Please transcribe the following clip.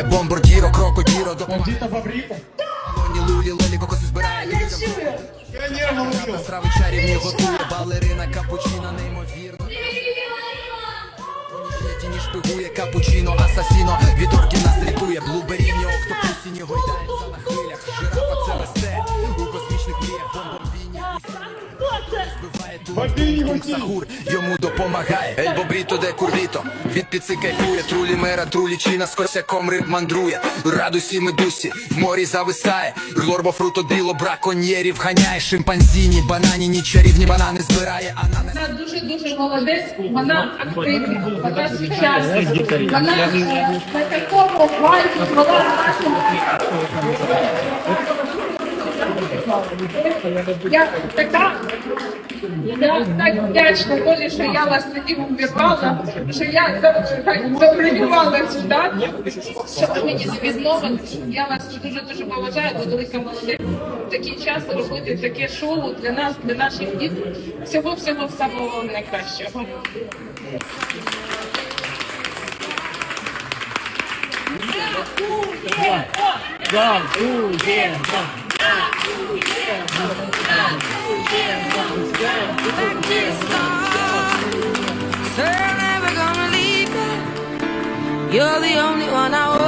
Є бомбардіро, крокодіро, допомагає. Бандита Бобріта. Лоні лулі, лелі, кокоси збирає. Молодіжі. Страви чарівні готує, балерина, капучино, неймовірно. Ті шпигує капучино, асасіно. Від орків нас рятує, Гойдається на хвилях, жирафа це весте У космічних мріях бомбомбіні сахур, йому допомагає. Ельбо бріто, де курвіто Від піци кайфує, трулі мера, трулі чина З косяком риб мандрує. Радусі медусі, в морі зависає. Глорбо, фруто, дріло, браконьєрів Ганяє. Шимпанзіні, бананіні Чарівні банани збирає, а на Вона дуже дуже молодець, вона активна, вона сучасна, вона е, на такому вайбі була нашому. Я така, я так вдячна Болі, що я вас тоді обірвала, що я запривівала сюди, що ви мені відмовили. Я вас дуже дуже поважаю, ви велика молодець. Такий час робити таке шоу для нас, для наших дітей. Всього всього самого найкращого. Sir, You're the only one I